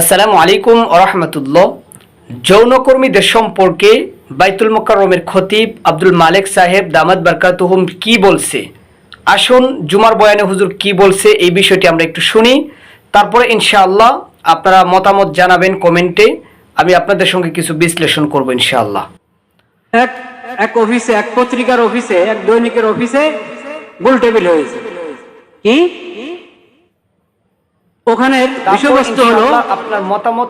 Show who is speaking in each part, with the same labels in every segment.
Speaker 1: আসসালামু আলাইকুম আরহামতুল্লাহ যৌনকর্মীদের সম্পর্কে বাইতুল মোকাররমের খতিব আব্দুল মালেক সাহেব দামাদ বারকাতুহুম কি বলছে? আসুন জুমার বয়ানে হুজুর কি বলছে এই বিষয়টি আমরা একটু শুনি। তারপরে ইনশাআল্লাহ আপনারা মতামত জানাবেন কমেন্টে। আমি আপনাদের সঙ্গে কিছু বিশ্লেষণ করব ইনশাআল্লাহ।
Speaker 2: এক এক অফিসে, এক পত্রিকার অফিসে, এক দৈনিকের অফিসে গোল টেবিল হয়েছে। কি? বিষয়বস্তু হলো
Speaker 1: আপনার মতামত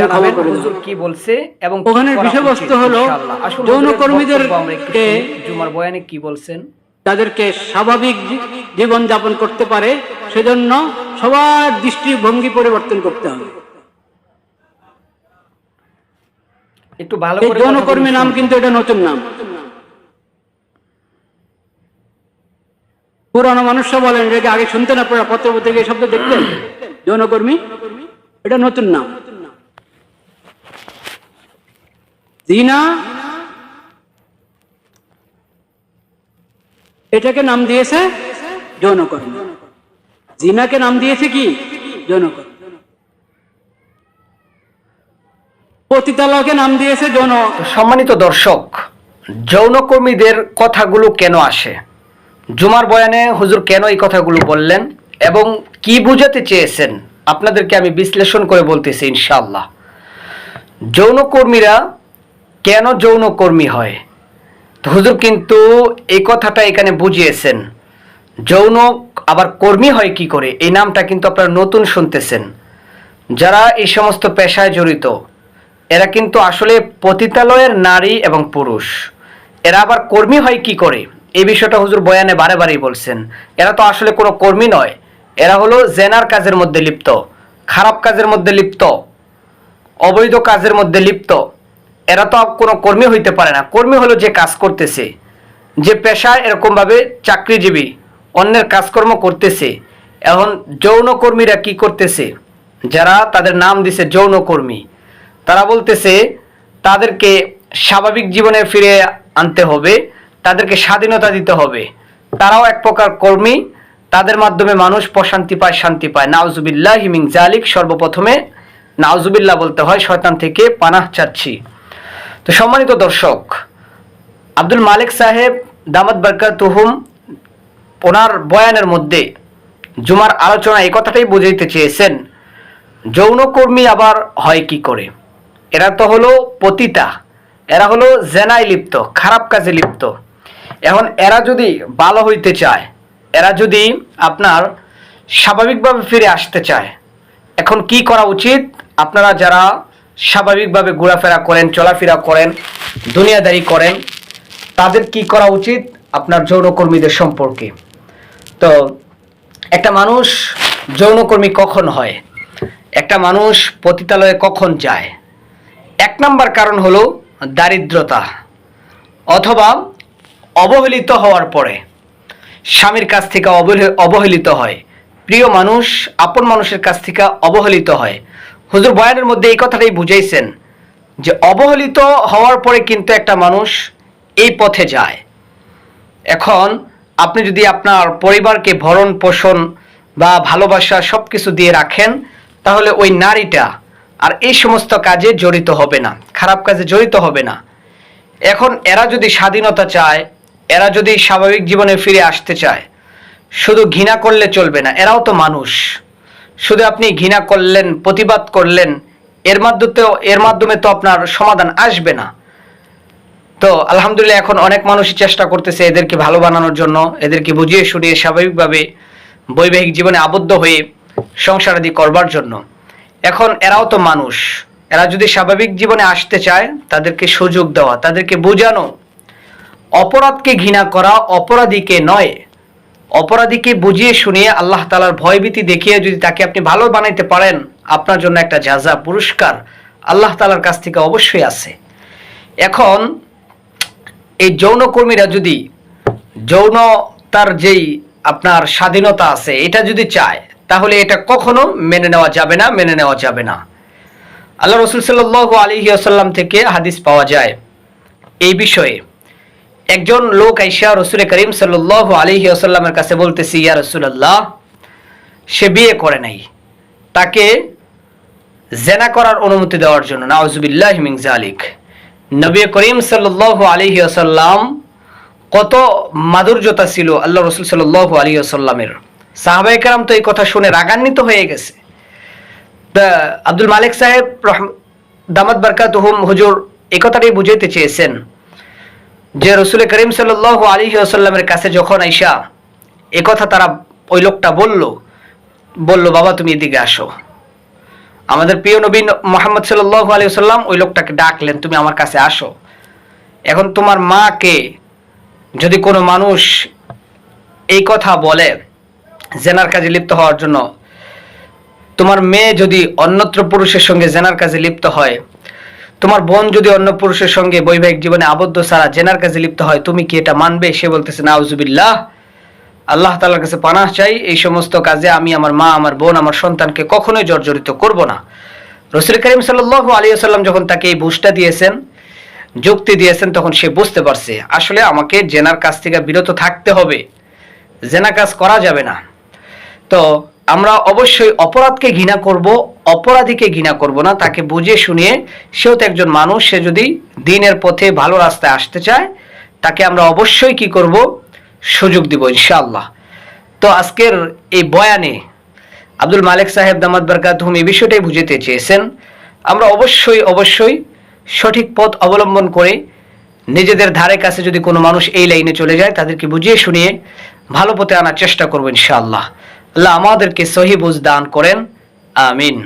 Speaker 1: জানাবেন হুজুর কি বলছে এবং
Speaker 2: বিষয়বস্তু হলো
Speaker 1: আমরা একটু
Speaker 2: কে
Speaker 1: জুমার বয়ানে কি বলছেন?
Speaker 2: তাদেরকে স্বাভাবিক জীবন যাপন করতে পারে সেজন্য সবার দৃষ্টিভঙ্গি পরিবর্তন করতে হবে।
Speaker 1: একটু ভালো
Speaker 2: যৌনকর্মী নাম কিন্তু এটা নতুন নাম। পুরানো মানুষরা বলেন এটাকে আগে শুনতেন আপনারা পত্র পত্রিকা এই শব্দ দেখতেন? যৌনকর্মী, এটা নতুন নাম। জিনা, এটাকে নাম দিয়েছে যৌনকর্মী। জিনাকে নাম দিয়েছে কি? যৌনকর্মী। পতিতালয়কে নাম দিয়েছে যৌন
Speaker 1: সম্মানিত দর্শক, যৌনকর্মীদের কথাগুলো কেন আসে? জুমার বয়ানে হুজুর কেন এই কথাগুলো বললেন এবং কি বুঝাতে চেয়েছেন? আপনাদেরকে আমি বিশ্লেষণ করে বলতেছি, ইনশাআল্লাহ। যৌনকর্মীরা কেন যৌনকর্মী হয়? হুজুর কিন্তু এই কথাটা এখানে বুঝিয়েছেন। যৌন আবার কর্মী হয় কি করে? এই নামটা কিন্তু আপনারা নতুন শুনতেছেন। যারা এই সমস্ত পেশায় জড়িত, এরা কিন্তু আসলে পতিতালয়ের নারী এবং পুরুষ। এরা আবার কর্মী হয় কি করে? এই বিষয়টা হুজুর বয়ানে বারে বারেই বলছেন। এরা তো আসলে কোনো কর্মী নয়। এরা হলো জেনার কাজের মধ্যে লিপ্ত, খারাপ কাজের মধ্যে লিপ্ত, অবৈধ কাজের মধ্যে লিপ্ত। এরা তো কোনো কর্মী হইতে পারে না। কর্মী হলো যে কাজ করতেছে, যে পেশায় এরকমভাবে চাকরিজীবী, অন্যের কাজকর্ম করতেছে। এখন যৌনকর্মীরা কি করতেছে? যারা তাদের নাম দিছে যৌনকর্মী তারা বলতেছে, তাদেরকে স্বাভাবিক জীবনে ফিরে আনতে হবে। তাদেরকে স্বাধীনতা দিতে হবে। তারাও এক প্রকার কর্মী। তাদের মাধ্যমে মানুষ প্রশান্তি পায়, শান্তি পায়। নাউজুবিল্লাহ হিমিং জালিক, সর্বপ্রথমে নাউজুবিল্লাহ বলতে হয়, শয়তান থেকে পানাহ চাচ্ছি। তো সম্মানিত দর্শক, আব্দুল মালিক সাহেব দামাত বারকাতুহুম ওনার বয়ানের মধ্যে জুমার আলোচনা এই কথাটাই বুঝাইতে চেয়েছেন যৌনকর্মী আবার হয় কি করে? এরা তো হলো পতিতা, এরা হলো জেনায় লিপ্ত, খারাপ কাজে লিপ্ত। এখন এরা যদি ভালো হইতে চায়, এরা যদি আপনার স্বাভাবিকভাবে ফিরে আসতে চায়, এখন কি করা উচিত? আপনারা যারা স্বাভাবিকভাবে ঘোরাফেরা করেন, চলাফেরা করেন, দুনিয়াদারি করেন, তাদের কি করা উচিত? আপনার যৌনকর্মীদের সম্পর্কে। তো একটা মানুষ যৌনকর্মী কখন হয়? একটা মানুষ পতিতালয়ে কখন যায়? এক নাম্বার কারণ হলো দারিদ্রতা। অথবা অবহেলিত হওয়ার পরে স্বামীর কাছ থেকে অবহে- অবহেলিত হয়। প্রিয় মানুষ, আপন মানুষের কাছ থেকে অবহেলিত হয়। হুজুর বয়ানের মধ্যে এই কথাটাই বুঝাইছেন যে অবহেলিত হওয়ার পরে কিন্তু একটা মানুষ এই পথে যায়। এখন আপনি যদি আপনার পরিবারকে ভরণ পোষণ বা ভালোবাসা সব কিছু দিয়ে রাখেন, তাহলে ওই নারীটা আর এই সমস্ত কাজে জড়িত হবে না, খারাপ কাজে জড়িত হবে না। এখন এরা যদি স্বাধীনতা চায় এরা যদি স্বাভাবিক জীবনে ফিরে আসতে চায়, শুধু ঘৃণা করলে চলবে না, এরাও তো মানুষ। শুধু আপনি ঘৃণা করলেন, প্রতিবাদ করলেন, এর মাধ্যমে এর মাধ্যমে তো আপনার সমাধান আসবে না। তো আলহামদুলিল্লাহ এখন অনেক মানুষই চেষ্টা করতেছে এদেরকে ভালো বানানোর জন্য, এদেরকে বুঝিয়ে শুনিয়ে স্বাভাবিকভাবে বৈবাহিক জীবনে আবদ্ধ হয়ে সংসারাদি করবার জন্য। এখন এরাও তো মানুষ। এরা যদি স্বাভাবিক জীবনে আসতে চায়, তাদেরকে সুযোগ দেওয়া, তাদেরকে বোঝানো অপরাধকে ঘৃণা করা অপরাধীকে নয়। অপরাধীকে বুঝিয়ে শুনিয়ে আল্লাহ তালার ভয়ভীতি দেখিয়ে যদি তাকে আপনি ভালো বানাইতে পারেন, আপনার জন্য একটা যাজা পুরস্কার আল্লাহ তালার কাছ থেকে অবশ্যই আছে। এখন এই যৌনকর্মীরা যদি যৌন তার যেই আপনার স্বাধীনতা আছে, এটা যদি চায়, তাহলে এটা কখনো মেনে নেওয়া যাবে না, মেনে নেওয়া যাবে না। আল্লাহ রসুল সাল্লাহ আলী আসাল্লাম থেকে হাদিস পাওয়া যায় এই বিষয়ে। একজন লোক আইসা রসুল করিম সাল্লাহ আলহি আসাল্লামের কাছে বলতেছি, ইয়া রসুল্লাহ সে বিয়ে করে নাই। তাকে জেনা করার অনুমতি দেওয়ার জন্য, নাউজুবিল্লাহ জালিক নবী করিম সাল্লাল্লাহু আলাইহি আসাল্লাম কত মাধুর্যতা ছিল আল্লাহ রসুল সাল্লাল্লাহু আলাইহি আসাল্লামের সাহাবাই কারাম তো এই কথা শুনে রাগান্বিত হয়ে গেছে। আব্দুল মালিক সাহেব দামাত বারকাতুহুম হুজুর এই কথাটাই বুঝাইতে চেয়েছেন। যে রসুল করিম সাল্লাল্লাহু আলাইহি আসাল্লামের কাছে যখন আইসা, এ কথা তারা ওই লোকটা বলল বলল, বাবা, তুমি এদিকে আসো। আমাদের প্রিয় নবী মোহাম্মদ সাল্লাল্লাহু আলাইহি সাল্লাম ওই লোকটাকে ডাকলেন, তুমি আমার কাছে আসো। এখন তোমার মাকে যদি কোনো মানুষ এই কথা বলে, জেনার কাজে লিপ্ত হওয়ার জন্য, তোমার মেয়ে যদি অন্যত্র পুরুষের সঙ্গে জেনার কাজে লিপ্ত হয় তোমার বোন যদি অন্য পুরুষের সঙ্গে বৈবাহিক জীবনে আবদ্ধ ছাড়া জেনার কাজে লিপ্ত হয়, তুমি কি এটা মানবে? সে বলতেছে, নাউজুবিল্লাহ। আল্লাহ তাআলার কাছে পানাহ চাই, এই সমস্ত কাজে আমি আমার মা, আমার বোন, আমার সন্তানকে কখনোই জর্জরিত করব না। রসুল করিম সাল্লাল্লাহু আলাইহি সাল্লাম যখন তাকে এই বুঝটা দিয়েছেন, যুক্তি দিয়েছেন, তখন সে বুঝতে পারছে, আসলে আমাকে জেনার কাছ থেকে বিরত থাকতে হবে। জেনা কাজ করা যাবে না। তো আমরা অবশ্যই অপরাধকে ঘৃণা করব, অপরাধীকে ঘৃণা করব না। তাকে বুঝিয়ে শুনিয়ে সেও তো একজন মানুষ, সে যদি দিনের পথে ভালো রাস্তায় আসতে চায়, তাকে আমরা অবশ্যই কি করব? সুযোগ দিব, ইনশাআল্লাহ। তো আজকের এই বয়ানে আব্দুল মালিক সাহেব দামাদ বরকাতহুম এই বিষয়টাই বুঝতে চেয়েছেন। আমরা অবশ্যই অবশ্যই সঠিক পথ অবলম্বন করে নিজেদের ধারে কাছে যদি কোনো মানুষ এই লাইনে চলে যায়, তাদেরকে বুঝিয়ে শুনিয়ে ভালো পথে আনার চেষ্টা করব, ইনশাআল্লাহ। আল্লাহ আমাদেরকে সহি বুঝ দান করেন। আমিন।